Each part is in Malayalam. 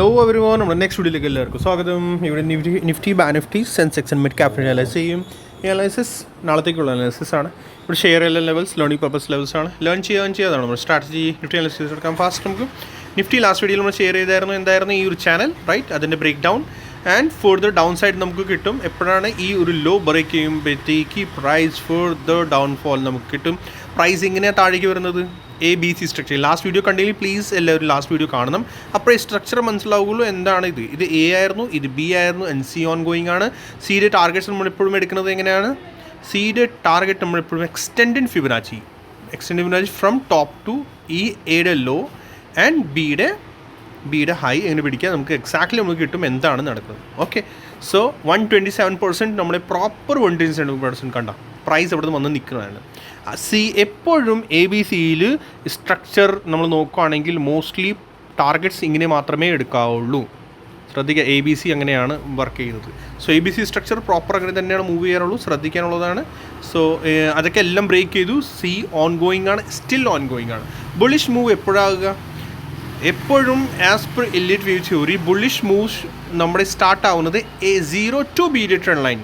ഹലോ അവർ നമ്മുടെ നെക്സ്റ്റ് വീഡിയോയിലേക്ക് എല്ലാവർക്കും സ്വാഗതം. ഇവിടെ നിഫ്റ്റി നിഫ്റ്റി ബാ Nifty Sensex and mid capital analyse ചെയ്യും. ഈ അനലൈസിസ് നാളത്തേക്കുള്ള അനലൈസിസ് ആണ്. ഇവിടെ ഷെയർ എല്ലാ ലെവൽസ് ലേണിംഗ് പർപ്പസ് ലെവൽസ് ആണ്. ലേൺ ചെയ്യാൻ ചെയ്യാതാണ് നമ്മൾ സ്ട്രാറ്റജി നിഫ്റ്റി അനലൈസിസ് എടുക്കാം ഫാസ്റ്റ് നമുക്ക്. നിഫ്റ്റി ലാസ്റ്റ് വീഡിയോയിൽ നമ്മൾ ഷെയർ ചെയ്തായിരുന്നു എന്തായിരുന്നു? ഈ ഒരു ചാനൽ റൈറ്റ് അതിന്റെ break down and further down side നമുക്ക് കിട്ടും. എപ്പോഴാണ് ഈ ഒരു ലോ ബ്രേക്ക് ചെയ്യുമ്പോഴത്തേക്ക് പ്രൈസ് ഫർദർ ഡൗൺഫോൾ നമുക്ക് കിട്ടും. പ്രൈസ് എങ്ങനെയാണ് താഴേക്ക് വരുന്നത്? A B C structure last video കണ്ടെങ്കിൽ പ്ലീസ് എല്ലാവരും ലാസ്റ്റ് വീഡിയോ കാണണം. അപ്പോൾ ഈ സ്ട്രക്ചർ മനസ്സിലാവുള്ളൂ എന്താണ് ഇത്? ഇത് എ ആയിരുന്നു ഇത് ബി ആയിരുന്നു എൻ സി ഓൺ ഗോയിങ് ആണ്. സിയുടെ ടാർഗറ്റ്സ് നമ്മൾ എപ്പോഴും എടുക്കുന്നത് എങ്ങനെയാണ്? സിയുടെ ടാർഗറ്റ് നമ്മൾ എപ്പോഴും extend Fibonacci extend Fibonacci from top to ഈ എയുടെ ലോ ആൻഡ് ബിയുടെ ബിയുടെ ഹൈ എങ്ങനെ പിടിക്കുക നമുക്ക് എക്സാക്ട്ലി നമുക്ക് കിട്ടും എന്താണ് നടക്കുന്നത്. Okay so one twenty seven percent നമ്മുടെ proper one twenty seven percent കണ്ട. പ്രൈസ് അവിടെ നിന്ന് വന്ന് നിൽക്കുന്നതാണ്. സി എപ്പോഴും എ ബി സിയിൽ സ്ട്രക്ചർ നമ്മൾ നോക്കുകയാണെങ്കിൽ മോസ്റ്റ്ലി ടാർഗറ്റ്സ് ഇങ്ങനെ മാത്രമേ എടുക്കാവുള്ളൂ. ശ്രദ്ധിക്കുക എ ബി സി അങ്ങനെയാണ് വർക്ക് ചെയ്യുന്നത്. So A B C structure proper അങ്ങനെ തന്നെയാണ് മൂവ് ചെയ്യാനുള്ളൂ ശ്രദ്ധിക്കാനുള്ളതാണ്. സോ അതൊക്കെ എല്ലാം ബ്രേക്ക് ചെയ്തു. സി ഓൺ ഗോയിങ് ആണ് സ്റ്റിൽ ഓൺ ഗോയിങ് ആണ്. ബുളിഷ് മൂവ് എപ്പോഴാകുക? എപ്പോഴും as per Elliott wave theory bullish moves നമ്മുടെ സ്റ്റാർട്ട് ആവുന്നത് A zero to B trend line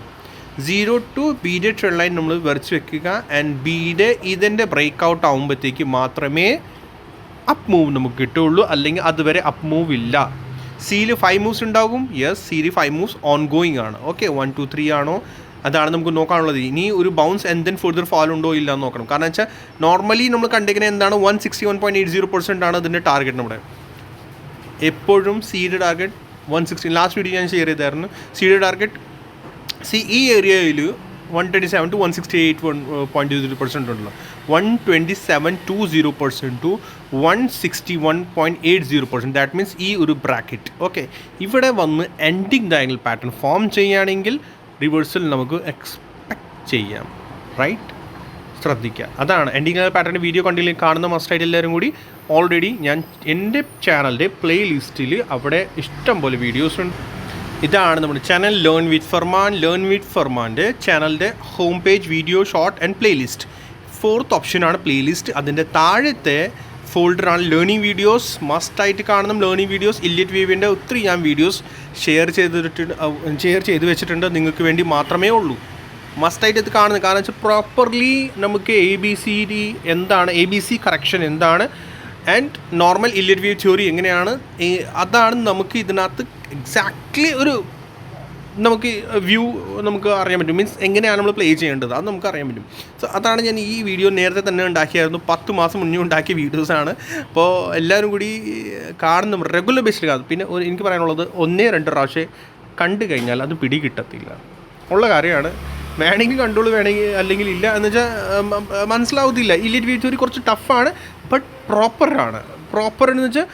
zero to B trend line നമ്മൾ വരച്ച് വെക്കുക. ആൻഡ് ബീഡ് ഇതിന്റെ ബ്രേക്ക് ഔട്ട് ആകുമ്പോഴത്തേക്ക് മാത്രമേ അപ്പ് മൂവ് നമുക്ക് കിട്ടുകയുള്ളൂ. അല്ലെങ്കിൽ അതുവരെ അപ്പ് മൂവ് ഇല്ല. സിയിൽ ഫൈവ് മൂവ്സ് ഉണ്ടാകും. യെസ് സിയിൽ ഫൈവ് മൂവ്സ് ഓൺ ഗോയിങ് ആണ്. ഓക്കെ വൺ ടു ത്രീ ആണോ? അതാണ് നമുക്ക് നോക്കാനുള്ളത്. ഇനി ഒരു ബൗൺസ് എന്തെങ്കിലും ഫുർദർ ഫാൾ ഉണ്ടോ ഇല്ല എന്ന് നോക്കണം. കാരണം വെച്ചാൽ നോർമലി നമ്മൾ കണ്ടിരിക്കുന്ന എന്താണ്? One sixty one point eight zero percent ആണ് അതിന്റെ ടാർഗറ്റ് നമ്മുടെ. എപ്പോഴും സിയുടെ target one sixty last video ഞാൻ ഷെയർ ചെയ്തായിരുന്നു. സിയുടെ ടാർഗറ്റ് സി ഈ ഏരിയയിൽ one twenty seven to one sixty eight one point zero percent ഉണ്ടല്ലോ. One twenty seven two zero percent to one sixty one point eight zero percent that means ഈ ഒരു ബ്രാക്കറ്റ് ഓക്കെ ഇവിടെ വന്ന് എൻഡിങ് ഡയങ്ങൽ പാറ്റേൺ ഫോം ചെയ്യുകയാണെങ്കിൽ റിവേഴ്സൽ നമുക്ക് എക്സ്പെക്ട് ചെയ്യാം. റൈറ്റ് ശ്രദ്ധിക്കുക അതാണ് എൻഡിങ് പാറ്റേൺ വീഡിയോ കണ്ടില്ലെങ്കിൽ കാണുന്ന മസ്റ്റായിട്ട് എല്ലാവരും കൂടി ഓൾറെഡി ഞാൻ എന്റെ ചാനലിന്റെ പ്ലേ ലിസ്റ്റിൽ അവിടെ ഇഷ്ടം പോലെ വീഡിയോസ് ഉണ്ട്. ഇതാണ് നമ്മുടെ channel learn with Farman learn with ഫർമാന്റെ ചാനലിന്റെ home page video short and playlist fourth ഓപ്ഷനാണ് പ്ലേലിസ്റ്റ് അതിന്റെ താഴത്തെ ഫോൾഡറാണ് ലേണിംഗ് വീഡിയോസ് മസ്റ്റ് മസ്റ്റായിട്ട് കാണുന്ന ലേണിംഗ് വീഡിയോസ് ഇല്ലിറ്റ് വീവിന്റെ ഒത്തിരി ഞാൻ വീഡിയോസ് ഷെയർ ചെയ്തിട്ട് ഷെയർ ചെയ്ത് വെച്ചിട്ടുണ്ട്. നിങ്ങൾക്ക് വേണ്ടി മാത്രമേ ഉള്ളൂ. മസ്റ്റായിട്ട് ഇത് കാണുന്നത് കാരണം വെച്ചാൽ പ്രോപ്പർലി നമുക്ക് എ ബി സി ഡി എന്താണ് എ ബി സി കറക്ഷൻ എന്താണ്? And normal Elliott view theory എങ്ങനെയാണ്? അതാണ് നമുക്ക് ഇതിനകത്ത് എക്സാക്ട്ലി ഒരു നമുക്ക് വ്യൂ നമുക്ക് അറിയാൻ പറ്റും. മീൻസ് എങ്ങനെയാണ് നമ്മൾ പ്ലേ ചെയ്യേണ്ടത്? അത് നമുക്ക് അറിയാൻ പറ്റും. സോ അതാണ് ഞാൻ ഈ വീഡിയോ നേരത്തെ തന്നെ ഉണ്ടാക്കിയായിരുന്നു. പത്ത് മാസം മുന്നേ ഉണ്ടാക്കിയ വീഡിയോസാണ് അപ്പോൾ എല്ലാവരും കൂടി കാണുന്ന റെഗുലർ ബേസിൽ കാണും. പിന്നെ എനിക്ക് പറയാനുള്ളത് ഒന്നേ രണ്ട് പ്രാവശ്യം കണ്ടു കഴിഞ്ഞാൽ അത് പിടി കിട്ടത്തില്ല ഉള്ള കാര്യമാണ്. വേണമെങ്കിൽ കണ്ടോളൂ വേണമെങ്കിൽ അല്ലെങ്കിൽ ഇല്ല. എന്ന് വെച്ചാൽ മനസ്സിലാവത്തില്ല. ഇല്ലിറ്റ് വീഡിയോ കുറച്ച് ടഫാണ് ബട്ട് പ്രോപ്പറാണ് പ്രോപ്പർ എന്ന് വെച്ചാൽ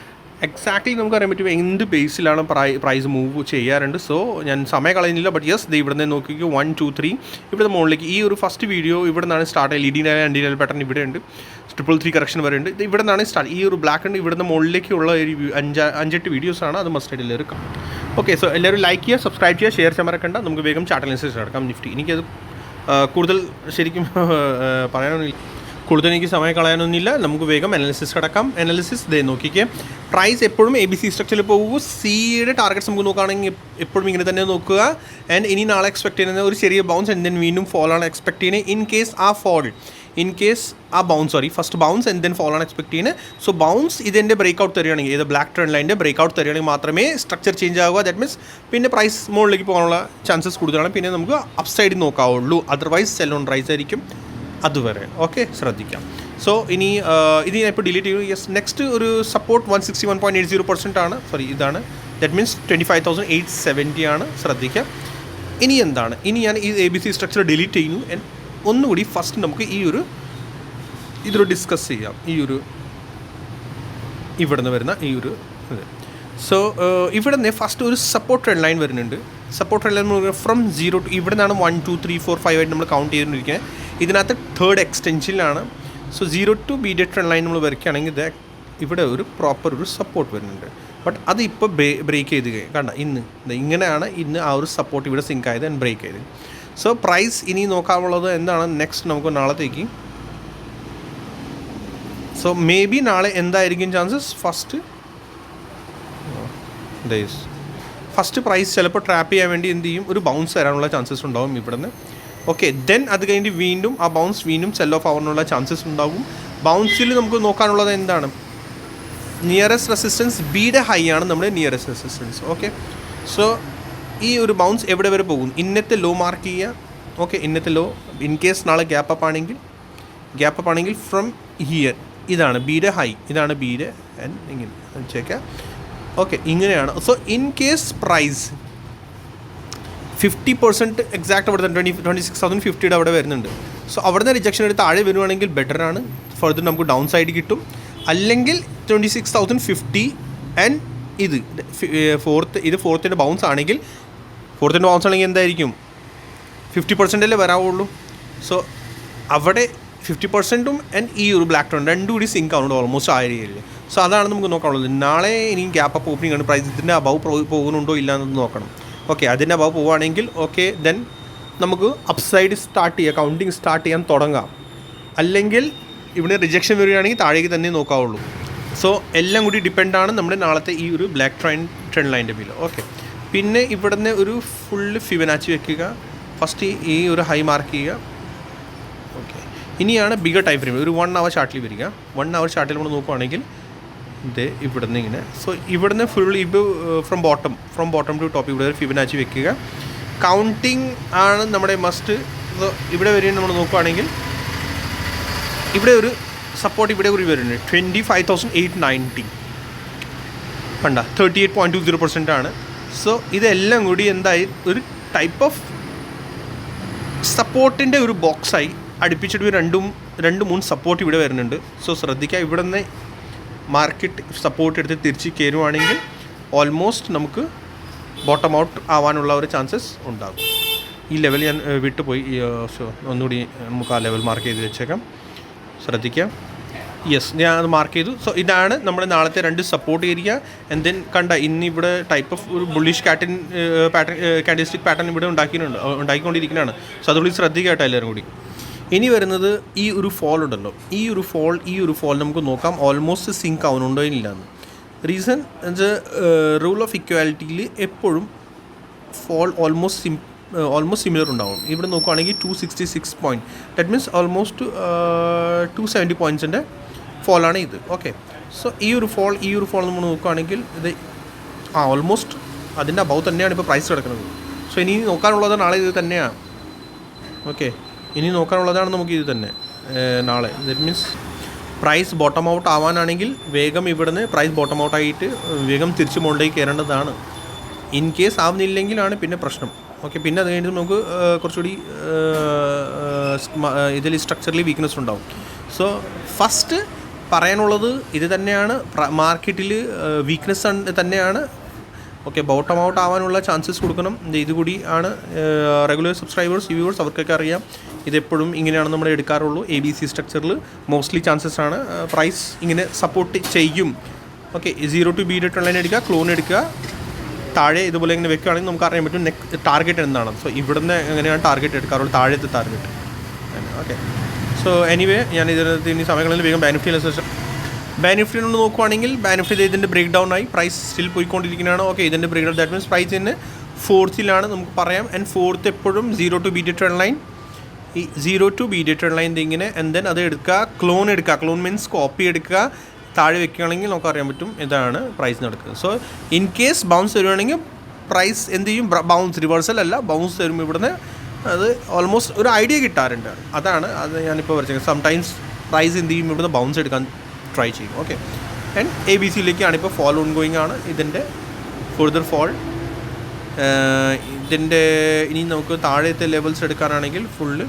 എക്സാക്ട്ലി നമുക്ക് അറിയാൻ പറ്റും എന്ത് ബേസിലാണ് പ്രൈ പ്രൈസ് മൂവ് ചെയ്യാറുണ്ട്. സോ ഞാൻ സമയം കളയുന്നില്ല ബട്ട് യെസ് ഇത് ഇവിടെ നിന്ന് നോക്കിക്കോ വൺ ടു ത്രീ ഇവിടെ മുകളിലേക്ക് ഈ ഒരു ഫസ്റ്റ് വീഡിയോ ഇവിടെ നിന്നാണ് സ്റ്റാർട്ട് ചെയ്യുക ലീഡിങ് ആൻഡിനൽ പാറ്റേൺ ഇവിടെ ഉണ്ട്. ട്രിപ്പിൾ ത്രീ കറക്ഷൻ വരെ ഉണ്ട്. ഇത് ഇവിടെ നിന്നാണ് സ്റ്റാർട്ട് ഈ ഒരു ബ്ലാക്ക് ഉണ്ട് ഇവിടുന്ന് മുകളിലേക്കുള്ള ഒരു അഞ്ച് അഞ്ചെട്ട് വീഡിയോസാണ് അത് മസ്റ്റ് ആയിട്ട് എല്ലാവരും ഓക്കെ സോ എല്ലാവരും ലൈക്ക് ചെയ്യുക സബ്സ്ക്രൈബ് ചെയ്യുക ഷെയർ ചെയ്യാൻ മറക്കണ്ട. നമുക്ക് വേഗം ചാർട്ട് അനുസരിച്ച് നടക്കാം നിഫ്റ്റി എനിക്കത് കൂടുതൽ ശരിക്കും പറയാനൊന്നുമില്ല. കൂടുതൽ എനിക്ക് സമയം കളയാനൊന്നുമില്ല. നമുക്ക് വേഗം അനാലിസിസ് കിടക്കാം. അനാലിസിസ് ഇതേ നോക്കിക്കേ. പ്രൈസ് എപ്പോഴും എ ബി സി സ്ട്രക്ചറിൽ പോകും. സിയുടെ ടാർഗറ്റ്സ് നമുക്ക് നോക്കുകയാണെങ്കിൽ എപ്പോഴും ഇങ്ങനെ തന്നെ നോക്കുക. ആൻഡ് ഇനി നാളെ എക്സ്പെക്ട് ചെയ്യുന്നത് ഒരു ചെറിയ ബൗൺസ് ആൻഡ് ദെൻ വീണ്ടും ഫോൾ ആണ് എക്സ്പെക്ട് ചെയ്യുന്നത്. ഇൻ കേസ് ആ ഫോൾ ഇൻ കേസ് ആ bounce sorry first bounce and then fall ആണ് എക്സ്പെക്ട് ചെയ്യുന്നത്. സോ ബൗൺസ് ഇതിന്റെ ബ്രേക്ക് ഔട്ട് തരികയാണെങ്കിൽ ഇത് ബ്ലാക്ക് ട്രെൻഡ് ലൈന്റെ ബ്രേക്ക് ഔട്ട് തരികയാണെങ്കിൽ മാത്രമേ സ്ട്രക്ചർ ചേഞ്ച് ആവുക. ദാറ്റ് മീൻസ് പിന്നെ പ്രൈസ് മുകളിലേക്ക് പോകാനുള്ള ചാൻസസ് കൂടുതലാണ്. പിന്നെ നമുക്ക് അപ്സൈഡിൽ നോക്കാവുള്ളൂ. അതർവൈസ് സെൽ ഓൺ റൈസ് ആയിരിക്കും. അതുവരെ. ഓക്കെ ശ്രദ്ധിക്കാം. സോ ഇനി ഇത് ഞാൻ ഇപ്പോൾ ഡിലീറ്റ് ചെയ്യും. യെസ് നെക്സ്റ്റ് ഒരു support one sixty one point eight zero percent ആണ്. സോറി ഇതാണ്. That means twenty five thousand eight seventy ആണ്. ശ്രദ്ധിക്കുക ഇനി എന്താണ്? ഇനി ഞാൻ ഈ A B C structure delete ചെയ്യുന്നു. ഒന്നുകൂടി ഫസ്റ്റ് നമുക്ക് ഈ ഒരു ഇതൊരു ഡിസ്കസ് ചെയ്യാം. ഈ ഒരു ഇവിടുന്ന് വരുന്ന ഈ ഒരു ഇത്. സോ ഇവിടെ നിന്ന് ഫസ്റ്റ് ഒരു സപ്പോർട്ട് ലൈൻ വരുന്നുണ്ട്. സപ്പോർട്ട് ഫ്രം സീറോ ടു ഇവിടെ നിന്നാണ് one two three four five ആയിട്ട് നമ്മൾ കൗണ്ട് ചെയ്തുകൊണ്ടിരിക്കുന്നത് ഇതിനകത്ത് third എക്സ്റ്റൻഷനിലാണ് so zero to B D trend line നമ്മൾ വരയ്ക്കുകയാണെങ്കിൽ ഇത് ഇവിടെ ഒരു പ്രോപ്പർ ഒരു സപ്പോർട്ട് വരുന്നുണ്ട്. ബട്ട് അത് ഇപ്പോൾ ബ്രേക്ക് ചെയ്ത് കണ്ട ഇന്ന്. ഇങ്ങനെയാണ് ഇന്ന് ആ ഒരു സപ്പോർട്ട് ഇവിടെ സിങ്ക് ആയത് ആൻഡ് ബ്രേക്ക് ചെയ്ത് സോ പ്രൈസ് ഇനി നോക്കാനുള്ളത് എന്താണ്? നെക്സ്റ്റ് നമുക്ക് നാളത്തേക്ക്. സോ മേ ബി നാളെ എന്തായിരിക്കും chances first this first price ചിലപ്പോൾ ട്രാപ്പ് ചെയ്യാൻ വേണ്ടി എന്ത് ചെയ്യും? ഒരു ബൗൺസ് വരാനുള്ള ചാൻസസ് ഉണ്ടാവും ഇവിടുന്ന്. ഓക്കെ ദെൻ അത് കഴിഞ്ഞിട്ട് വീണ്ടും ആ ബൗൺസ് വീണ്ടും സെൽ ഓഫ് ആവാനുള്ള ചാൻസസ് ഉണ്ടാകും ബൗൺസിൽ നമുക്ക് നോക്കാനുള്ളത് എന്താണ്? നിയറസ്റ്റ് റെസിസ്റ്റൻസ് ബിയുടെ ഹൈ ആണ് നമ്മുടെ നിയറസ്റ്റ് റെസിസ്റ്റൻസ് ഓക്കെ സോ ഈ ഒരു ബൗൺസ് എവിടെ വരെ പോകും? ഇന്നത്തെ ലോ മാർക്ക് ചെയ്യുക ഓക്കെ ഇന്നത്തെ ലോ ഇൻ കേസ് നാളെ ഗ്യാപ്പ് അപ്പ് ആണെങ്കിൽ ഗ്യാപ്പ് അപ്പ് ആണെങ്കിൽ ഫ്രം ഹിയർ ഇതാണ് ബിയുടെ ഹൈ ഇതാണ് ബിയുടെ ആൻഡ് ഇങ്ങനെ വെച്ചേക്കാം ഓക്കെ ഇങ്ങനെയാണ്. So in case price fifty percent exact അവിടെ തന്നെ ട്വന്റി ട്വന്റി സിക്സ് തൗസൻഡ് ഫിഫ്റ്റിയുടെ അവിടെ വരുന്നുണ്ട്. സോ അവിടെ നിന്ന് റിജക്ഷൻ എടുത്ത് താഴെ വരുവാണെങ്കിൽ ബെറ്റർ ആണ്. ഫർദർ നമുക്ക് ഡൗൺ സൈഡ് കിട്ടും. അല്ലെങ്കിൽ twenty six thousand fifty and ഇത് ഫോർത്ത് ഇത് ഫോർത്തിന്റെ ബൗൺസ് ആണെങ്കിൽ ഫോർത്തിന്റെ ബൗൺസ് ആണെങ്കിൽ എന്തായിരിക്കും? ഫിഫ്റ്റി പെർസെന്റ് അല്ലേ വരാവുള്ളൂ. സോ അവിടെ ഫിഫ്റ്റി പെർസെന്റും ആൻഡ് ഈ ഒരു ബ്ലാക്ക് ടോൺ രണ്ടും കൂടി സിങ്ക് ആവുന്നുണ്ട് ഓൾമോസ്റ്റ് ആ ഏരിയയിൽ. സോ അതാണ് നമുക്ക് നോക്കാനുള്ളത്. നാളെ ഇനി ഗ്യാപ്പ് അപ്പ് ഓപ്പണിംഗ് ആണ്. പ്രൈസ് ഇതിന്റെ അബവ് പോകുന്നുണ്ടോ ഇല്ല നോക്കണം. ഓക്കെ അതിന്റെ അബവ് പോവുകയാണെങ്കിൽ ഓക്കെ ദെൻ നമുക്ക് അപ്സൈഡ് സ്റ്റാർട്ട് ചെയ്യുക കൗണ്ടിങ് സ്റ്റാർട്ട് ചെയ്യാൻ തുടങ്ങാം. അല്ലെങ്കിൽ ഇവിടെ റിജക്ഷൻ വരികയാണെങ്കിൽ താഴേക്ക് തന്നെ നോക്കാവുള്ളൂ. സോ എല്ലാം കൂടി ഡിപ്പെൻഡാണ് നമ്മുടെ നാളത്തെ ഈ ഒരു ബ്ലാക്ക് ട്രെയിൻ ട്രെൻഡ് ലൈന്റെ ബിൽ ഓക്കെ പിന്നെ ഇവിടുന്ന് ഒരു ഫുള്ള് ഫിബനാച്ചി വെക്കുക. ഫസ്റ്റ് ഈ ഒരു ഹൈ മാർക്ക് ചെയ്യുക. ഓക്കെ ഇനിയാണ് ബിഗർ ടൈം ഫ്രെയിം ഒരു വൺ അവർ ചാർട്ടിൽ വരിക. വൺ അവർ ചാർട്ടിൽ നമ്മൾ നോക്കുവാണെങ്കിൽ ഇത് ഇവിടുന്ന് ഇങ്ങനെ. സോ ഇവിടുന്ന് ഫുൾ ഇത് from bottom from bottom to top ഇവിടെ ഫിബനാച്ചി വെക്കുക. കൗണ്ടിങ് ആണ് നമ്മുടെ മസ്റ്റ് ഇവിടെ വരെ നമ്മൾ നോക്കുകയാണെങ്കിൽ ഇവിടെ ഒരു സപ്പോർട്ട് ഇവിടെ ഒരു വരുന്നുണ്ട്. Twenty five thousand eight ninety കണ്ട thirty eight point two zero percent ആണ്. സോ ഇതെല്ലാം കൂടി എന്തായി? ഒരു ടൈപ്പ് ഓഫ് സപ്പോർട്ടിന്റെ ഒരു ബോക്സായി അടുപ്പിച്ചിട്ട് രണ്ടും രണ്ട് മൂന്ന് സപ്പോർട്ട് ഇവിടെ വരുന്നുണ്ട്. സോ ശ്രദ്ധിക്കുക ഇവിടെ നിന്ന് മാർക്കറ്റ് സപ്പോർട്ട് എടുത്ത് തിരിച്ച് കയറുവാണെങ്കിൽ ഓൾമോസ്റ്റ് നമുക്ക് ബോട്ടം ഔട്ട് ആവാനുള്ള ഒരു ചാൻസസ് ഉണ്ടാകും. ഈ ലെവൽ ഞാൻ വിട്ടുപോയി. ഒന്നുകൂടി നമുക്ക് ആ ലെവൽ മാർക്ക് ചെയ്ത് വെച്ചേക്കാം. ശ്രദ്ധിക്കാം. യെസ് ഞാൻ അത് മാർക്ക് ചെയ്തു. സോ ഇതാണ് നമ്മൾ നാളത്തെ രണ്ട് സപ്പോർട്ട് ഏരിയ ആൻഡ് ദെൻ കണ്ട ഇന്ന് ഇവിടെ ടൈപ്പ് ഓഫ് ഒരു ബുള്ളിഷ് കാറ്റൻ പാറ്റേൺ കാൻഡിസ്റ്റിക് പാറ്റേൺ ഇവിടെ ഉണ്ടാക്കിയിട്ടുണ്ട് ഉണ്ടാക്കിക്കൊണ്ടിരിക്കുന്നതാണ്. സോ അതുകൂടി ശ്രദ്ധിക്കുക കേട്ടോ എല്ലാവരും കൂടി. ഇനി വരുന്നത് ഈ ഒരു ഫോൾ ഉണ്ടല്ലോ. ഈ ഒരു ഫോൾ ഈ ഒരു ഫോൾ നമുക്ക് നോക്കാം. ഓൾമോസ്റ്റ് സിങ്ക് ആവുന്നുണ്ടോ ഇല്ലാന്ന് റീസൺ റൂൾ ഓഫ് ഇക്വാലിറ്റിയിൽ എപ്പോഴും ഫോൾ ഓൾമോസ്റ്റ് സിം ഓൾമോസ്റ്റ് സിമിലർ ഉണ്ടാവും. ഇവിടെ നോക്കുവാണെങ്കിൽ two sixty six point that means almost two seventy പോയിന്റ്സിന്റെ ഫോളാണ് ഇത്. ഓക്കെ സോ ഈ ഒരു ഫോൾ ഈ ഒരു ഫോൾ നമ്മൾ നോക്കുകയാണെങ്കിൽ ഇത് ആ ഓൾമോസ്റ്റ് അതിന്റെ അബവ് തന്നെയാണ് ഇപ്പോൾ പ്രൈസ് കിടക്കുന്നത്. സോ ഇനി നോക്കാനുള്ളത് നാളെ ഇത് തന്നെയാണ്. ഓക്കെ ഇനി നോക്കാനുള്ളതാണ് നമുക്ക് ഇത് തന്നെ. നാളെ. That means price bottom out ആവാനാണെങ്കിൽ വേഗം ഇവിടുന്ന് പ്രൈസ് ബോട്ടം ഔട്ട് ആയിട്ട് വേഗം തിരിച്ച് മുകളിലേക്ക് കയറേണ്ടതാണ് ഇൻ കേസ് ആവുന്നില്ലെങ്കിലാണ് പിന്നെ പ്രശ്നം. ഓക്കെ പിന്നെ അത് കഴിഞ്ഞിട്ട് നമുക്ക് കുറച്ചുകൂടി ഇതിൽ സ്ട്രക്ചറിൽ വീക്ക്നെസ് ഉണ്ടാവും. സോ ഫസ്റ്റ് പറയാനുള്ളത് ഇത് തന്നെയാണ്. മാർക്കറ്റിൽ വീക്ക്നെസ് തന്നെയാണ്. ഓക്കെ ബോട്ടം ഔട്ട് ആവാനുള്ള ചാൻസസ് കൊടുക്കണം. ഇത് ഇതുകൂടി ആണ് റെഗുലർ സബ്സ്ക്രൈബേഴ്സ് വ്യൂവേഴ്സ് അവർക്കൊക്കെ അറിയാം. ഇതെപ്പോഴും ഇങ്ങനെയാണ് നമ്മൾ എടുക്കാറുള്ളൂ. എ ബി സി സ്ട്രക്ചറിൽ മോസ്റ്റ്ലി ചാൻസസ് ആണ് പ്രൈസ് ഇങ്ങനെ സപ്പോർട്ട് ചെയ്യും. Okay zero to B date online എടുക്കുക ക്ലോൺ എടുക്കുക. താഴെ ഇതുപോലെ ഇങ്ങനെ വെക്കുകയാണെങ്കിൽ നമുക്ക് അറിയാൻ പറ്റും നെക് ടാർഗറ്റ് എന്താണ്. സോ ഇവിടുന്ന് എങ്ങനെയാണ് ടാർഗറ്റ് എടുക്കാറുള്ളത് താഴത്തെ ടാർഗറ്റ് ഓക്കെ സോ എനിവേ ഞാൻ ഇതിനകത്ത് ഇനി സമയങ്ങളിൽ വേഗം ബെനിഫിറ്റ് ബെനിഫിറ്റ് ഒന്ന് നോക്കുവാണെങ്കിൽ ബാനിഫിറ്റ് ഇതിന്റെ ബ്രേക്ക് ഡൗൺ ആയി. പ്രൈസ് സ്റ്റിൽ പോയിക്കൊണ്ടിരിക്കുകയാണ് ഓക്കെ ഇതിന്റെ break down that means price ഇന്ന് ഫോർത്തിലാണ് നമുക്ക് പറയാം. ആൻഡ് ഫോർത്ത് എപ്പോഴും zero to B D trend line ഈ zero to B D trend line ഇങ്ങനെ ആൻഡ് ദെൻ അത് എടുക്കുക ക്ലോൺ എടുക്കുക. ക്ലോൺ മീൻസ് കോപ്പി എടുക്കുക. താഴെ വെക്കുകയാണെങ്കിൽ നമുക്ക് അറിയാൻ പറ്റും ഇതാണ് പ്രൈസ് നടക്കുന്നത്. സോ ഇൻ കേസ് ബൗൺസ് വരുവാണെങ്കിൽ പ്രൈസ് എന്ത് ചെയ്യും? ബൗൺസ് റിവേഴ്സൽ അല്ല ബൗൺസ് വരുമ്പോൾ ഇവിടുന്ന് അത് ഓൾമോസ്റ്റ് ഒരു ഐഡിയ കിട്ടാറുണ്ട്. അതാണ് അത് ഞാനിപ്പോൾ വരച്ചത് സംടൈംസ് പ്രൈസ് എന്ത് ചെയ്യും? ഇവിടുന്ന് ബൗൺസ് എടുക്കാൻ ട്രൈ ചെയ്യും. ഓക്കെ ആൻഡ് എ ബി സിയിലേക്കാണ് ഇപ്പോൾ ഫോൾ ഓൺ ഗോയിങ് ആണ്. ഇതിന്റെ ഫുർദർ ഫോൾ ഇതിന്റെ ഇനി നമുക്ക് താഴത്തെ ലെവൽസ് എടുക്കാനാണെങ്കിൽ ഫുള്ള്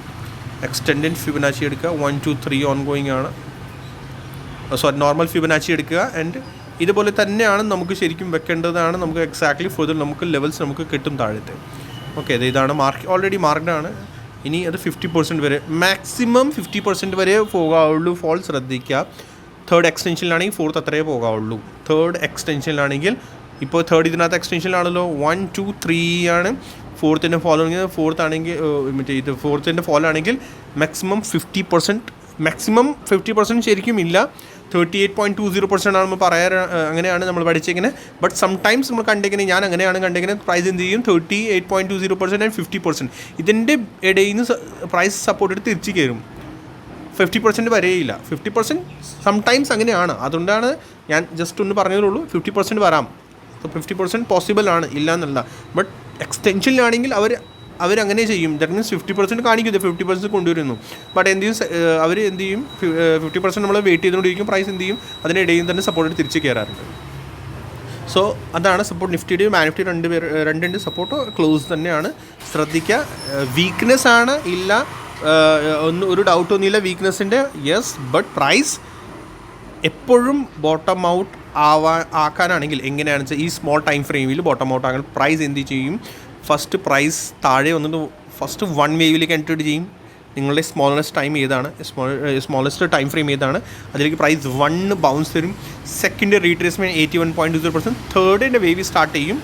എക്സ്റ്റെൻഡഡ് ഫിബനാച്ചി എടുക്കുക. One two three on going ആണ് സോറി നോർമൽ ഫിബനാച്ചി എടുക്കുക. ആൻഡ് ഇതുപോലെ തന്നെയാണ് നമുക്ക് ശരിക്കും വെക്കേണ്ടതാണ്. നമുക്ക് എക്സാക്ട്ലി ഫുർദർ നമുക്ക് ലെവൽസ് നമുക്ക് കിട്ടും താഴത്തെ. ഓക്കെ അത് ഇതാണ് മാർക്ക് ഓൾറെഡി മാർക്ക്ഡാണ് ഇനി അത് ഫിഫ്റ്റി പെർസെന്റ് വരെ മാക്സിമം ഫിഫ്റ്റി പെർസെന്റ് വരെ പോകാവുള്ളൂ. ഫോൾ ശ്രദ്ധിക്കുക. തേർഡ് എക്സ്റ്റൻഷനിലാണെങ്കിൽ ഫോർത്ത് അത്രയേ പോകാവുള്ളൂ. തേർഡ് എക്സ്റ്റൻഷനിലാണെങ്കിൽ ഇപ്പോൾ തേർഡ് ഇതിനകത്ത് എക്സ്റ്റൻഷനിലാണല്ലോ വൺ ടു ത്രീ ആണ്. ഫോർത്തിന്റെ ആണെങ്കിൽ ഫോർത്ത് ആണെങ്കിൽ മറ്റേ ഇത് ഫോർത്തിന്റെ ഫോളോ ആണെങ്കിൽ maximum fifty percent maximum fifty percent ശരിക്കും ഇല്ല. Thirty eight point two zero percent ആണ് നമ്മൾ പറയാറ് അങ്ങനെയാണ് നമ്മൾ പഠിച്ചിരിക്കുന്നത്. ബട്ട് സംടൈംസ് നമ്മൾ കണ്ടിരിക്കുന്നത് ഞാൻ അങ്ങനെയാണ് കണ്ടിരിക്കുന്നത് പ്രൈസ് എന്ത് ചെയ്യും? Thirty eight point two zero percent and fifty percent ഇതിന്റെ ഇടയിൽ നിന്ന് പ്രൈസ് സപ്പോർട്ട് എടുത്ത് തിരിച്ചു കയറും. ഫിഫ്റ്റി പെർസെന്റ് വരെയില്ല ഫിഫ്റ്റി പെർസെന്റ് സംടൈംസ് അങ്ങനെയാണ്. അതുകൊണ്ടാണ് ഞാൻ ജസ്റ്റ് ഒന്ന് പറഞ്ഞതേ ഉള്ളൂ. ഫിഫ്റ്റി പെർസെന്റ് വരാം. ഫിഫ്റ്റി പെർസെന്റ് പോസിബിൾ ആണ് ഇല്ല എന്നല്ല. ബട്ട് എക്സ്റ്റെൻഷനിലാണെങ്കിൽ അവർ അവരങ്ങനെ ചെയ്യും. ദാറ്റ് മീൻസ് ഫിഫ്റ്റി പെർസെന്റ് കാണിക്കും ഫിഫ്റ്റി പെർസെന്റ് കൊണ്ടുവരുന്നു. ബട്ട് എന്ത് ചെയ്യും അവർ എന്ത് ചെയ്യും? ഫിഫ്റ്റി പെർസെന്റ് നമ്മൾ വെയിറ്റ് ചെയ്തുകൊണ്ടിരിക്കും. പ്രൈസ് എന്ത് ചെയ്യും? അതിനിടയിൽ തന്നെ സപ്പോർട്ട് തിരിച്ച് കയറാറുണ്ട് സോ അതാണ് സപ്പോർട്ട് നിഫ്റ്റിയുടെ മാനിഫ്റ്റി രണ്ട് പേര് രണ്ടിന്റെ സപ്പോർട്ട് ക്ലോസ് തന്നെയാണ്. ശ്രദ്ധിക്കുക വീക്ക്നെസ് ആണ് ഇല്ല ഒന്ന് ഒരു ഡൗട്ടൊന്നുമില്ല വീക്ക്നെസ്സിന്റെ യെസ് ബട്ട് പ്രൈസ് എപ്പോഴും ബോട്ടം ഔട്ട് ആവാൻ ആക്കാനാണെങ്കിൽ എങ്ങനെയാണെന്ന് വെച്ചാൽ ഈ സ്മോൾ ടൈം ഫ്രെയിമിൽ ബോട്ടം ഔട്ട് ആകാൻ പ്രൈസ് എന്ത് ചെയ്യും? ഫസ്റ്റ് പ്രൈസ് താഴെ വന്നിട്ട് ഫസ്റ്റ് വൺ വേവിലേക്ക് എൻട്രി ചെയ്യും. നിങ്ങളുടെ സ്മോളസ്റ്റ് ടൈം ഏതാണ്? സ്മോൾ സ്മോളസ്റ്റ് ടൈം ഫ്രെയിം ഏതാണ്? അതിലേക്ക് പ്രൈസ് വണ്ണ് ബൗൺസ് തരും. Second retracement eighty one point zero percent തേർഡിന്റെ wave start ചെയ്യും.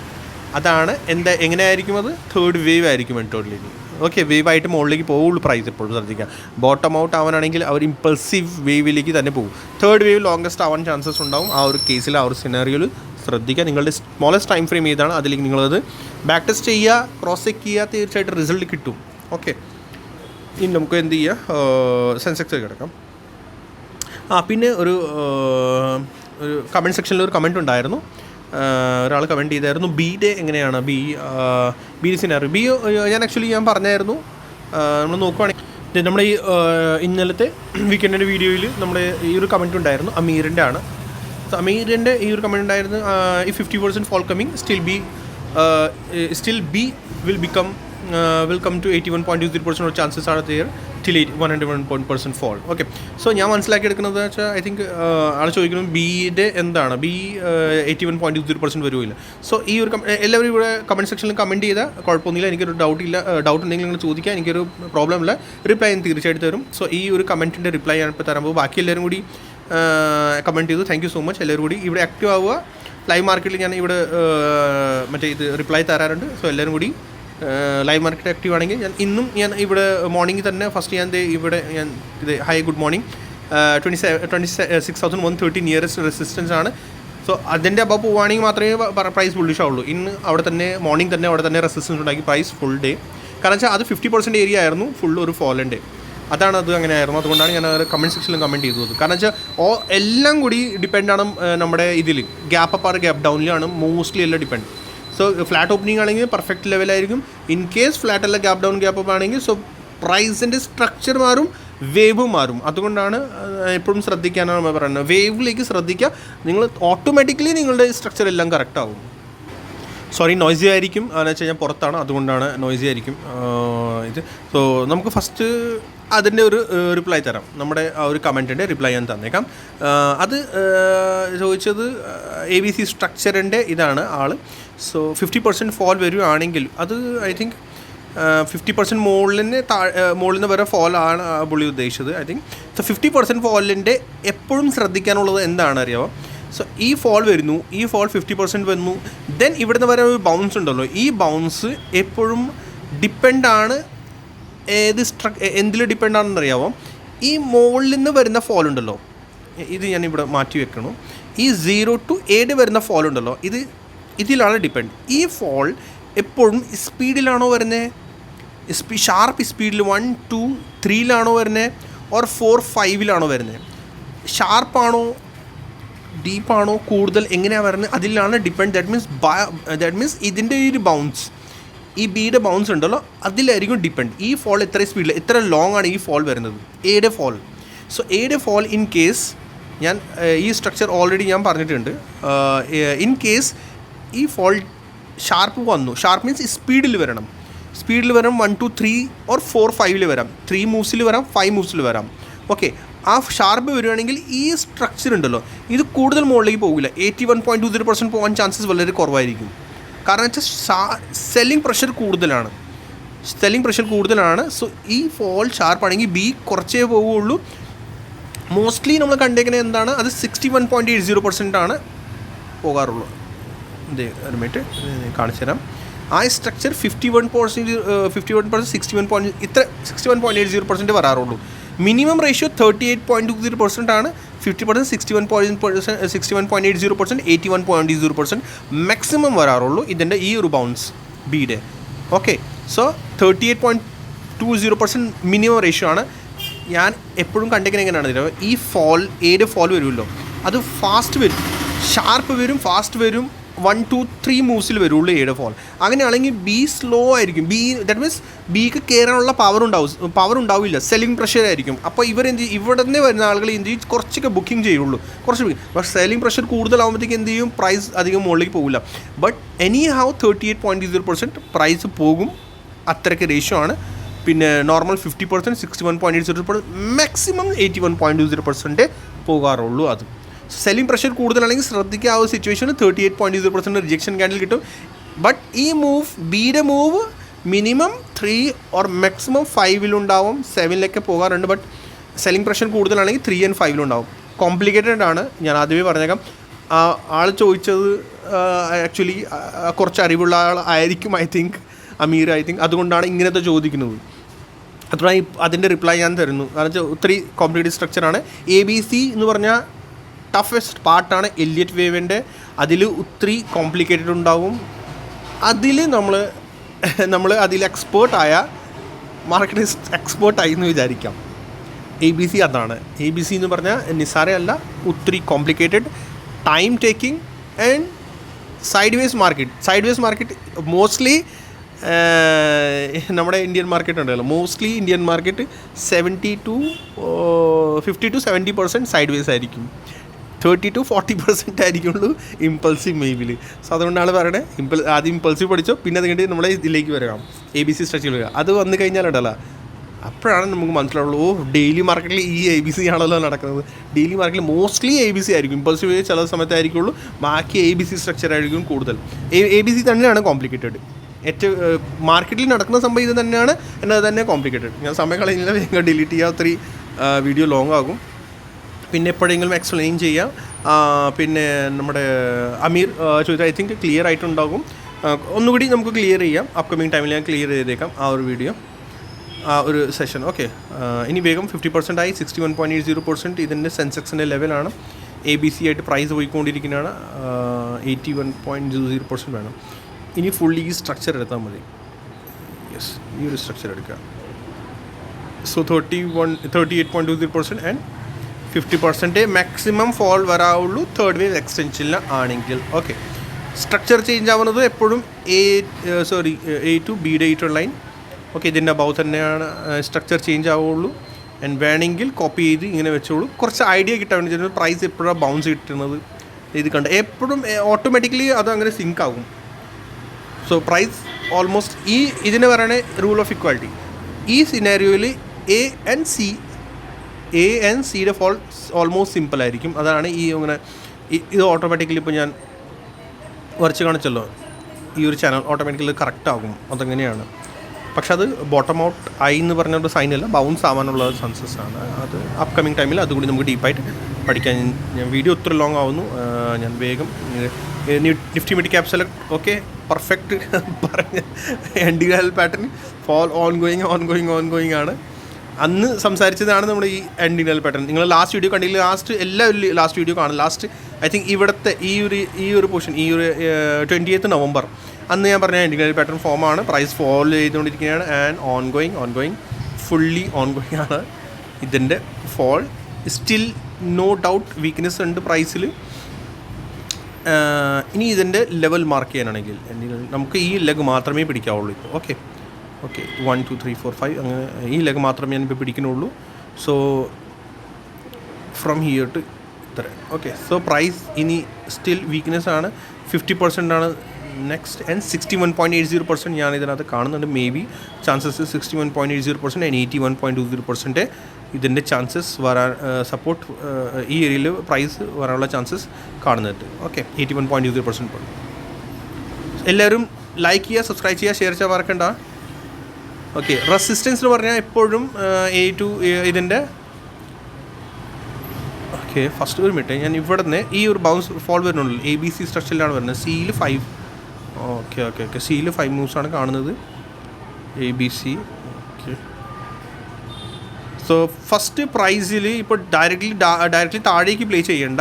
അതാണ് എന്താ എങ്ങനെയായിരിക്കും അത്? തേർഡ് വേവ് ആയിരിക്കും മെന്റോഡിലേക്ക് ഓക്കെ വേവ് ആയിട്ട് മുകളിലേക്ക് പോവുള്ളൂ പ്രൈസ് എപ്പോഴും ശ്രദ്ധിക്കുക. ബോട്ടം ഔട്ട് ആവാനാണെങ്കിൽ അവർ ഇമ്പൾസീവ് വേവിലേക്ക് തന്നെ പോകും. തേർഡ് വേവ് ലോങ്കസ്റ്റ് ആവാൻ ചാൻസസ് ഉണ്ടാവും. ആ ഒരു കേസിൽ ആ ഒരു സിനാറിയോയിൽ ശ്രദ്ധിക്കുക. നിങ്ങളുടെ സ്മോളസ്റ്റ് ടൈം ഫ്രെയിം ഏതാണ്? അതിലേക്ക് നിങ്ങളത് ബാക്ക് ടെസ്റ്റ് ചെയ്യുക ക്രോസ് ചെക്ക് ചെയ്യുക തീർച്ചയായിട്ടും റിസൾട്ട് കിട്ടും. ഓക്കെ ഇനി നമുക്ക് എന്ത് ചെയ്യുക സെൻസെക്സ് കിടക്കാം. ആ പിന്നെ ഒരു ഒരു കമന്റ് സെക്ഷനിൽ ഒരു കമന്റ് ഉണ്ടായിരുന്നു. ഒരാൾ കമന്റ് ചെയ്തായിരുന്നു. ബി ഡേ എങ്ങനെയാണ്? ബി ബി സിനാറി ബി ഞാൻ ആക്ച്വലി ഞാൻ പറഞ്ഞായിരുന്നു. നമ്മൾ നോക്കുവാണെങ്കിൽ നമ്മുടെ ഈ ഇന്നലത്തെ വീക്കെൻഡിന്റെ വീഡിയോയിൽ നമ്മുടെ ഈ ഒരു കമന്റ് ഉണ്ടായിരുന്നു അമീറിന്റെ ആണ്. അമീറിന്റെ ഈ ഒരു കമന്റ് ഉണ്ടായിരുന്നു ഈ fifty percent fall coming still B still B will become will come to eighty one point two three percent chances ആണ് there till eight one hundred one point percent fall okay so ഞാൻ മനസ്സിലാക്കിയെടുക്കുന്നത് വെച്ചാൽ ഐ തിങ്ക് ആൾ ചോദിക്കുന്നത് ബിയുടെ എന്താണ്? B eighty one point zero percent വരുമില്ല so ഈ ഒരു എല്ലാവരും ഇവിടെ കമന്റ് സെക്ഷനിൽ കമന്റ് ചെയ്താൽ കുഴപ്പമൊന്നുമില്ല എനിക്കൊരു ഡൗട്ട് ഇല്ല. ഡൗട്ട് ഉണ്ടെങ്കിൽ നിങ്ങൾ ചോദിക്കുക എനിക്കൊരു പ്രോബ്ലം ഇല്ല. റിപ്ലൈ ഞാൻ തീർച്ചയായിട്ടും തരും. സോ ഈ ഒരു കമന്റിന്റെ റിപ്ലൈ ഞാൻ ഇപ്പോൾ തരാൻ പോകും. ബാക്കി എല്ലാവരും കൂടി കമന്റ് ചെയ്തു. താങ്ക് യു സോ മച്ച് എല്ലാവരും കൂടി ഇവിടെ ആക്റ്റീവ് ആവുക. ലൈവ് മാർക്കറ്റിൽ ഞാൻ ഇവിടെ മറ്റേ ഇത് റിപ്ലൈ തരാറുണ്ട്. സോ എല്ലാവരും കൂടി ലൈവ് മാർക്കറ്റ് ആക്റ്റീവ് ആണെങ്കിൽ ഞാൻ ഇന്നും ഞാൻ ഇവിടെ മോർണിംഗ് തന്നെ ഫസ്റ്റ് ഞാൻ ഇവിടെ ഞാൻ ഇത് hi good morning twenty seven twenty six thousand one thirty nearest resistance ആണ്. സോ അതിന്റെ അപ്പോൾ പോവുകയാണെങ്കിൽ മാത്രമേ പ്രൈസ് ബുള്ളിഷ് ആവുള്ളൂ. ഇന്ന് അവിടെ തന്നെ മോർണിംഗ് തന്നെ അവിടെ തന്നെ റെസിസ്റ്റൻസ് ഉണ്ടാക്കി പ്രൈസ് ഫുൾ ഡേ കാരണം വെച്ചാൽ അത് ഫിഫ്റ്റി പെർസെന്റ് ഏരിയ ആയിരുന്നു ഫുൾ ഒരു ഫോളൻ ഡേ അതാണ് അത് അങ്ങനെ ആയിരുന്നു. അതുകൊണ്ടാണ് ഞാൻ കമന്റ് സെക്ഷനിലും കമന്റ് ചെയ്തത്. കാരണം വെച്ചാൽ ഓ എല്ലാം കൂടി ഡിപ്പെൻഡാണ് നമ്മുടെ ഇതിൽ ഗ്യാപ്പ് അപ്പാർ ഗ്യാപ്പ് ഡൗണിലാണ് മോസ്റ്റ്ലി എല്ലാം ഡിപ്പെൻഡ് സോ ഫ്ലാറ്റ് ഓപ്പണിംഗ് ആണെങ്കിൽ പെർഫെക്റ്റ് ലെവലായിരിക്കും ഇൻ കേസ് ഫ്ലാറ്റ് അല്ല ഗ്യാപ്പ് ഡൗൺ ഗ്യാപ്പ് അപ്പ് ആണെങ്കിൽ സോ പ്രൈസിന്റെ സ്ട്രക്ചർ മാറും വേവ് മാറും. അതുകൊണ്ടാണ് എപ്പോഴും ശ്രദ്ധിക്കാനാണ് നമ്മൾ പറയുന്നത്. വേവിലേക്ക് ശ്രദ്ധിക്കുക. നിങ്ങൾ ഓട്ടോമാറ്റിക്കലി നിങ്ങളുടെ സ്ട്രക്ചർ എല്ലാം കറക്റ്റ് ആവും. സോറി നോയ്സി ആയിരിക്കും. എന്ന് വെച്ച് കഴിഞ്ഞാൽ പുറത്താണ്. അതുകൊണ്ടാണ് നോയ്സി ആയിരിക്കും. ഇത്. സോ നമുക്ക് ഫസ്റ്റ് അതിന്റെ ഒരു റിപ്ലൈ തരാം. നമ്മുടെ ആ ഒരു കമന്റിന്റെ റിപ്ലൈ ഞാൻ തന്നേക്കാം. അത് ചോദിച്ചത് എ ബി സി സ്ട്രക്ചറിന്റെ ഇതാണ് ആൾ സോ ഫിഫ്റ്റി പെർസെന്റ് ഫോൾ വരുവാണെങ്കിൽ അത് ഐ തിങ്ക് ഫിഫ്റ്റി പെർസെന്റ് മുകളിന് താഴെ മുകളിൽ നിന്ന് വരെ ഫോൾ ആണ് പുള്ളി ഉദ്ദേശിച്ചത്. I think so fifty percent ഫോളിന്റെ എപ്പോഴും ശ്രദ്ധിക്കാനുള്ളത് എന്താണ് അറിയാമോ സോ ഈ ഫോൾ വരുന്നു ഈ ഫോൾ ഫിഫ്റ്റി പെർസെന്റ് വന്നു ദെൻ ഇവിടുന്ന് വരെ ഒരു ബൗൺസ് ഉണ്ടല്ലോ. ഈ ബൗൺസ് എപ്പോഴും ഡിപ്പെൻഡാണ് ഏത് സ്ട്രക് എന്തിൽ ഡിപ്പെൻഡാണെന്ന് അറിയാമോ ഈ മുകളിൽ നിന്ന് വരുന്ന ഫോൾ ഉണ്ടല്ലോ. ഇത് ഞാൻ ഇവിടെ മാറ്റി വെക്കണം. ഈ സീറോ ടു ഏഴ് വരുന്ന ഫോൾ ഉണ്ടല്ലോ. ഇത് ഇതിലാണ് ഡിപ്പെൻഡ് ഈ ഫോൾ എപ്പോഴും സ്പീഡിലാണോ വരുന്നത് സ്പീ ഷാർപ്പ് സ്പീഡിൽ വൺ ടു ത്രീയിലാണോ വരുന്നത് ഓർ ഫോർ ഫൈവിലാണോ വരുന്നത് ഷാർപ്പാണോ ഡീപ്പാണോ കൂടുതൽ എങ്ങനെയാണ് വരുന്നത് അതിലാണ് depend that means that means ഇതിന്റെ ഒരു ബൗൺസ് ഈ ബിയുടെ ബൗൺസ് ഉണ്ടല്ലോ അതിലായിരിക്കും ഡിപ്പെൻഡ് ഈ ഫോൾ എത്ര സ്പീഡിൽ എത്ര ലോങ് ആണ് ഈ ഫോൾ വരുന്നത്? എയുടെ ഫോൾ സോ എയുടെ ഫോൾ ഇൻ കേസ് ഞാൻ ഈ സ്ട്രക്ചർ ഓൾറെഡി ഞാൻ പറഞ്ഞിട്ടുണ്ട്. ഇൻ കേസ് ഈ ഫോൾ ഷാർപ്പ് വന്നു. ഷാർപ്പ് മീൻസ് സ്പീഡിൽ വരണം. സ്പീഡിൽ വരാം one two three or four ഫൈവിൽ വരാം. ത്രീ മൂവ്സിൽ വരാം ഫൈവ് മൂവ്സിൽ വരാം. ഓക്കെ ആ ഷാർപ്പ് വരുവാണെങ്കിൽ ഈ സ്ട്രക്ചർ ഉണ്ടല്ലോ. ഇത് കൂടുതൽ മുകളിലേക്ക് പോകില്ല. Eighty one point two zero percent പോകാൻ ചാൻസസ് വളരെ കുറവായിരിക്കും. കാരണം വെച്ചാൽ സെല്ലിംഗ് പ്രഷർ കൂടുതലാണ്. സെല്ലിംഗ് പ്രഷർ കൂടുതലാണ്. സോ ഈ ഫോൾ ഷാർപ്പ് ആണെങ്കിൽ ബി കുറച്ചേ പോവുകയുള്ളൂ. മോസ്റ്റ്ലി നമ്മൾ കണ്ടേക്കുന്നത് എന്താണ്? അത് sixty one point eight zero percent ആണ് ഒരു മിനിറ്റ് കാണിച്ചു തരാം. ആ structure fifty one percent fifty one percent sixty one point ഇത്ര sixty one point eight zero percent വരാറുള്ളൂ. Minimum ratio thirty eight point two zero percent ആണ്. Fifty percent sixty one point sixty one point eight zero percent eighty one point zero percent maximum വരാറുള്ളൂ ഇതിന്റെ ഈ ഒരു bounce Bede okay so thirty eight point two zero percent minimum ratio ആണ്. ഞാൻ എപ്പോഴും കണ്ടിരിക്കുന്നത് എങ്ങനെയാണ്? ഈ ഫോൾ ഏത് ഫോൾ വരുമല്ലോ. അത് ഫാസ്റ്റ് വരും. ഷാർപ്പ് വരും ഫാസ്റ്റ് വരും. വൺ ടു ത്രീ മൂവ്സിൽ വരുള്ളൂ ഏഴ് ഫോൾ അങ്ങനെയാണെങ്കിൽ ബി സ്ലോ ആയിരിക്കും. ബി ദാറ്റ് മീൻസ് ബിക്ക് കയറാനുള്ള പവർ ഉണ്ടാവും. പവർ ഉണ്ടാവില്ല. സെല്ലിംഗ് പ്രഷർ ആയിരിക്കും. അപ്പോൾ ഇവർ എന്ത് ചെയ്യും? ഇവിടെ നിന്ന് വരുന്ന ആളുകൾ എന്ത് ചെയ്യും? കുറച്ചൊക്കെ ബുക്കിംഗ് ചെയ്യുള്ളൂ. കുറച്ച് ബുക്കിംഗ് പക്ഷേ സെല്ലിംഗ് പ്രഷർ കൂടുതലാകുമ്പോഴത്തേക്ക് എന്ത് ചെയ്യും? പ്രൈസ് അധികം മുകളിലേക്ക് പോകില്ല. But anyhow thirty eight point zero percent price പോകും. അത്രയ്ക്ക് റേഷ്യോ ആണ്. പിന്നെ normal fifty percent sixty one point zero percent maximum eighty one point zero percent പോകാറുള്ളൂ അത്. സെല്ലിംഗ് പ്രഷർ കൂടുതലാണെങ്കിൽ ശ്രദ്ധിക്കുക. ആ ഒരു സിറ്റുവേഷന് thirty eight point zero percent rejection candle കിട്ടും. ബട്ട് ഈ മൂവ് ബിയുടെ move minimum three or maximum ഫൈവിലുണ്ടാവും സെവനിലൊക്കെ പോകാറുണ്ട്. ബട്ട് സെല്ലിംഗ് പ്രഷർ കൂടുതലാണെങ്കിൽ ത്രീ ആൻഡ് ഫൈവിലുണ്ടാവും കോംപ്ലിക്കേറ്റഡ് ആണ്. ഞാൻ ആദ്യമേ പറഞ്ഞേക്കാം. ആൾ ചോദിച്ചത് ആക്ച്വലി കുറച്ച് അറിവുള്ള ആൾ ആയിരിക്കും I think Ameer I think അതുകൊണ്ടാണ് ഇങ്ങനത്തെ ചോദിക്കുന്നത്. ഈ അതിന്റെ റിപ്ലൈ ഞാൻ തരുന്നു. കാരണം വെച്ചാൽ ഒത്തിരി കോംപ്ലിക്കേറ്റഡ് സ്ട്രക്ചറാണ് എ ബി സി എന്ന് പറഞ്ഞാൽ ടഫസ്റ്റ് പാർട്ടാണ് എല്ലിയറ്റ് വേവിന്റെ അതിൽ ഒത്തിരി കോംപ്ലിക്കേറ്റഡ് ഉണ്ടാവും. അതിൽ നമ്മൾ നമ്മൾ അതിൽ എക്സ്പേർട്ടായ മാർക്കറ്റിസ്റ്റ് എക്സ്പേർട്ടായി എന്ന് വിചാരിക്കാം. എ ബി സി അതാണ്. എ ബി സി എന്ന് പറഞ്ഞാൽ നിസ്സാരമല്ല ഒത്തിരി complicated time taking and sideways market sideways market mostly നമ്മുടെ ഇന്ത്യൻ മാർക്കറ്റ് ഉണ്ടല്ലോ. Mostly Indian market seventy to fifty to seventy percent sideways ആയിരിക്കും. തേർട്ടി ടു ഫോർട്ടി പെർസെന്റ് ആയിരിക്കുള്ളൂ ഇമ്പൾസീവ് മെയ്ബിൽ സോ അതുകൊണ്ടാണ് പറയണേ ഇമ്പൾ ആദ്യം ഇമ്പൾസീവ് പഠിച്ചോ പിന്നെ അത് കഴിഞ്ഞിട്ട് നമ്മളെ ഇതിലേക്ക് വരാം. എ ബി സി സ്ട്രെച്ചിൽ വരിക അത് വന്നു കഴിഞ്ഞാലുണ്ടല്ലോ അപ്പോഴാണ് നമുക്ക് മനസ്സിലാവുള്ളൂ ഓ ഡെയിലി മാർക്കറ്റിൽ ഈ എ ബി സി ആണല്ലോ നടക്കുന്നത്. ഡെയിലി മാർക്കറ്റിൽ മോസ്റ്റ്ലി എ ബി സി ആയിരിക്കും. ഇമ്പൾസീവ് ചില സമയത്തായിരിക്കുള്ളൂ ബാക്കി എ ബി സി സ്ട്രക്ചർ ആയിരിക്കും കൂടുതൽ. എ ബി സി തന്നെയാണ് കോംപ്ലിക്കേറ്റഡ് ഏറ്റവും മാർക്കറ്റിൽ നടക്കുന്ന സംഭവം ഇത് തന്നെയാണ് എന്നത് തന്നെ കോംപ്ലിക്കേറ്റഡ് ഞാൻ സമയം കളയുന്നില്ല വേഗം ഡിലീറ്റ് ഒത്തിരി വീഡിയോ ലോങ് ആകും. പിന്നെ എപ്പോഴെങ്കിലും എക്സ്പ്ലെയിൻ ചെയ്യാം. പിന്നെ നമ്മുടെ അമീർ ചോദിച്ചാൽ ഐ തിങ്ക് ക്ലിയർ ആയിട്ടുണ്ടാകും. ഒന്നുകൂടി നമുക്ക് ക്ലിയർ ചെയ്യാം. അപ്കമിങ് ടൈമിൽ ഞാൻ ക്ലിയർ ചെയ്തേക്കാം ആ ഒരു വീഡിയോ ആ ഒരു സെഷൻ ഓക്കെ ഇനി വേഗം ഫിഫ്റ്റി പെർസെന്റ് ആയി sixty one point eight zero percent ഇതിന്റെ സെൻസെക്സിന്റെ ലെവലാണ് എ ബി സി ആയിട്ട് price പോയിക്കൊണ്ടിരിക്കുന്നതാണ്. Eighty one point zero zero percent വേണം. ഇനി ഫുള്ളി ഈ സ്ട്രക്ചർ എടുത്താൽ മതി. യെസ് ഈ ഒരു സ്ട്രക്ചർ എടുക്കുക. So thirty one thirty eight point two zero percent and fifty percent maximum fall വരാവുള്ളൂ third wave എക്സ്റ്റൻഷനിൽ ആണെങ്കിൽ. ഓക്കെ സ്ട്രക്ചർ ചേഞ്ച് ആവുന്നത് എപ്പോഴും എ സോറി എ ടു ബിയുടെ എയ്റ്റ് ലൈൻ ഓക്കെ ഇതിന്റെ അബവ് തന്നെയാണ് സ്ട്രക്ചർ ചേഞ്ച് ആവുള്ളൂ. ആൻഡ് വേണമെങ്കിൽ കോപ്പി ചെയ്ത് ഇങ്ങനെ വെച്ചോളൂ. കുറച്ച് ഐഡിയ കിട്ടാൻ വേണ്ടി പ്രൈസ് എപ്പോഴാണ് ബൗൺസ് കിട്ടുന്നത് ഇത് കണ്ട്. എപ്പോഴും ഓട്ടോമാറ്റിക്കലി അത് അങ്ങനെ സിങ്ക് ആകും. സോ പ്രൈസ് ഓൾമോസ്റ്റ് ഈ ഇതിന് പറയണ റൂൾ ഓഫ് ഇക്വാലിറ്റി ഈ സിനാരിയോയിൽ A and C A and സിയുടെ ഫോൾ ഓൾമോസ്റ്റ് സിമ്പിൾ ആയിരിക്കും. അതാണ് ഈ ഇങ്ങനെ ഇത് ഓട്ടോമാറ്റിക്കലി ഇപ്പോൾ ഞാൻ വരച്ച് കാണിച്ചല്ലോ. ഈ ഒരു ചാനൽ ഓട്ടോമാറ്റിക്കലി കറക്റ്റ് ആകും. അതങ്ങനെയാണ്. പക്ഷെ അത് ബോട്ടം ഔട്ട് ആയി എന്ന് പറഞ്ഞ ഒരു സൈൻ അല്ല. ബൗൺസ് ആവാനുള്ള ചാൻസസ് ആണ്. അത് അപ്കമിങ് ടൈമിൽ അതുകൂടി നമുക്ക് ഡീപ്പായിട്ട് പഠിക്കാൻ ഞാൻ വീഡിയോ ഒത്തിരി ലോങ് ആവുന്നു. ഞാൻ വേഗം നിഫ്റ്റി മിഡ് ക്യാപ്സൽ ഓക്കെ പെർഫെക്റ്റ് പറഞ്ഞ എൻഡി pattern fall ongoing ongoing ongoing ആണ്. അന്ന് സംസാരിച്ചതാണ് നമ്മുടെ ഈ എൻഡിനൽ പാറ്റേൺ. നിങ്ങൾ ലാസ്റ്റ് വീഡിയോ കണ്ടില്ല? ലാസ്റ്റ് എല്ലാവരും ലാസ്റ്റ് വീഡിയോ കാണും. ലാസ്റ്റ് ഐ തിങ്ക് ഇവിടുത്തെ ഈ ഒരു ഈ ഒരു പോർഷൻ ഈ ഒരു ട്വന്റി എയ്ത്ത് നവംബർ അന്ന് ഞാൻ പറഞ്ഞ എൻഡിനൽ പാറ്റേൺ ഫോമാണ് പ്രൈസ് ഫോളോ ചെയ്തുകൊണ്ടിരിക്കുകയാണ് and ongoing ongoing fully ongoing ആണ് ഇതിന്റെ fall still no doubt weakness ഉണ്ട് പ്രൈസിൽ ഇനി ഇതിന്റെ ലെവൽ മാർക്ക് ചെയ്യാനാണെങ്കിൽ നമുക്ക് ഈ ലെഗ് മാത്രമേ പിടിക്കാവുള്ളൂ ഇപ്പോൾ okay okay one two three four five അങ്ങനെ ഈ ലെഗ് മാത്രമേ ഞാനിപ്പോൾ പിടിക്കുന്നുള്ളൂ. സോ ഫ്രം ഹിയർ ടു ഇത്ര. ഓക്കെ സോ പ്രൈസ് ഇനി സ്റ്റിൽ വീക്ക്നെസ് ആണ്. ഫിഫ്റ്റി പെർസെന്റ് ആണ് next and sixty one point eight zero percent ഞാൻ ഇതിനകത്ത് കാണുന്നുണ്ട്. Maybe chances sixty one point eight zero percent and eighty one point two zero percent ഇതിന്റെ ചാൻസസ് വരാൻ സപ്പോർട്ട് ഈ ഏരിയയിൽ പ്രൈസ് വരാനുള്ള ചാൻസസ് കാണുന്നുണ്ട്. Okay eighty one point two zero percent എല്ലാവരും ലൈക്ക് ചെയ്യുക സബ്സ്ക്രൈബ് ചെയ്യുക ഷെയർ ചെയ്യാൻ മറക്കണ്ട. ഓക്കെ റെസിസ്റ്റൻസ് എന്ന് പറഞ്ഞാൽ എപ്പോഴും എ ടു ഇതിന്റെ ഓക്കെ ഫസ്റ്റ് ഒരു മിനിറ്റ് ഞാൻ ഇവിടെ നിന്ന് ഈ ഒരു ബൗൺസ് ഫോൾ വരുന്നുള്ളൂ എ ബി സി സ്ട്രക്ചറിലാണ് വരുന്നത്. സിയിൽ ഫൈവ് ഓക്കെ ഓക്കെ ഓക്കെ സിയിൽ ഫൈവ് ആണ് കാണുന്നത്. A B C okay so first പ്രൈസിൽ ഇപ്പോൾ ഡയറക്റ്റ്ലി ഡയറക്റ്റ്ലി താഴേക്ക് പ്ലേ ചെയ്യേണ്ട.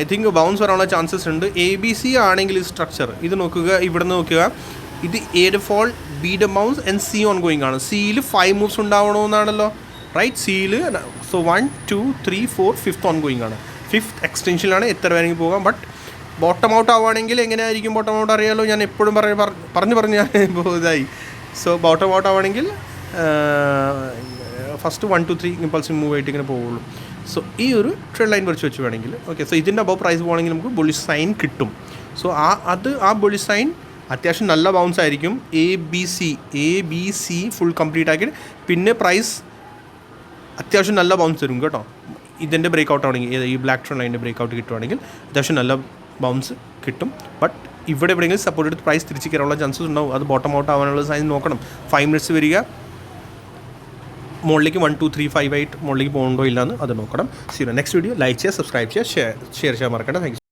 ഐ തിങ്ക് ബൗൺസ് വരാനുള്ള ചാൻസസ് ഉണ്ട്. എ ബി സി ആണെങ്കിൽ സ്ട്രക്ചർ ഇത് നോക്കുക ഇവിടെ നോക്കുക. ഇത് എയുടെ ഫോൾ ബി ഡ മൗസ് ആൻഡ് സി ഓൺ ഗോയിങ് ആണ്. സിയിൽ ഫൈവ് മൂവ്സ് ഉണ്ടാവണമെന്നാണല്ലോ. റൈറ്റ് സിയിൽ so one two three four fifth ongoing ആണ്. ഫിഫ്ത്ത് എക്സ്റ്റൻഷനിലാണ് എത്ര വേണമെങ്കിൽ പോകാം. ബട്ട് ബോട്ടം ഔട്ട് ആവുകയാണെങ്കിൽ എങ്ങനെയായിരിക്കും ബോട്ടം ഔട്ട് അറിയാലോ? ഞാൻ എപ്പോഴും പറഞ്ഞ് പറഞ്ഞു പറഞ്ഞ് ഞാൻ ഇതായി. സോ ബോട്ടം ഔട്ട് ആവുകയാണെങ്കിൽ first one two three impulsive move ആയിട്ട് ഇങ്ങനെ പോവുള്ളൂ. സോ ഈ ഒരു ട്രെഡ് ലൈൻ വരച്ച് വെച്ച് വേണമെങ്കിൽ ഓക്കെ സോ ഇതിന്റെ അബവ് പ്രൈസ് പോകണമെങ്കിൽ നമുക്ക് ബുള്ളി സൈൻ കിട്ടും. സോ ആ അത് ആ ബുള്ളി സൈൻ അത്യാവശ്യം നല്ല ബൗൺസ് ആയിരിക്കും. A B C A B C full complete ആക്കി പിന്നെ പ്രൈസ് അത്യാവശ്യം നല്ല ബൗൺസ് തരും കേട്ടോ. ഇതിന്റെ ബ്രേക്ക് ഔട്ട് ആണെങ്കിൽ ഈ ബ്ലാക്ക് ട്രോൺ ലൈന്റെ ബ്രേക്ക് ഔട്ട് കിട്ടുവാണെങ്കിൽ അത്യാവശ്യം നല്ല ബൗൺസ് കിട്ടും. ബട്ട് ഇവിടെ എവിടെയെങ്കിലും സപ്പോർട്ട് എടുത്ത് പ്രൈസ് തിരിച്ച് കയറാനുള്ള ചാൻസസ് ഉണ്ടാവും. അത് ബോട്ടം ഔട്ട് ആവാനുള്ള സൈൻ നോക്കണം. ഫൈവ് മിനിറ്റ്സ് വരിക. മുകളിലേക്ക് വൺ ടു ത്രീ ഫൈവ് ആയിട്ട് മുകളിലേക്ക് പോകുന്നുണ്ടോ ഇല്ലയെന്ന് അത് നോക്കണം. സീറോ നെക്സ്റ്റ് വീഡിയോ ലൈക്ക് ചെയ്യുക സബ്സ്ക്രൈബ് ചെയ്യുക ഷെയർ ഷെയർ ചെയ്യാൻ മറക്കണ്ട. താങ്ക്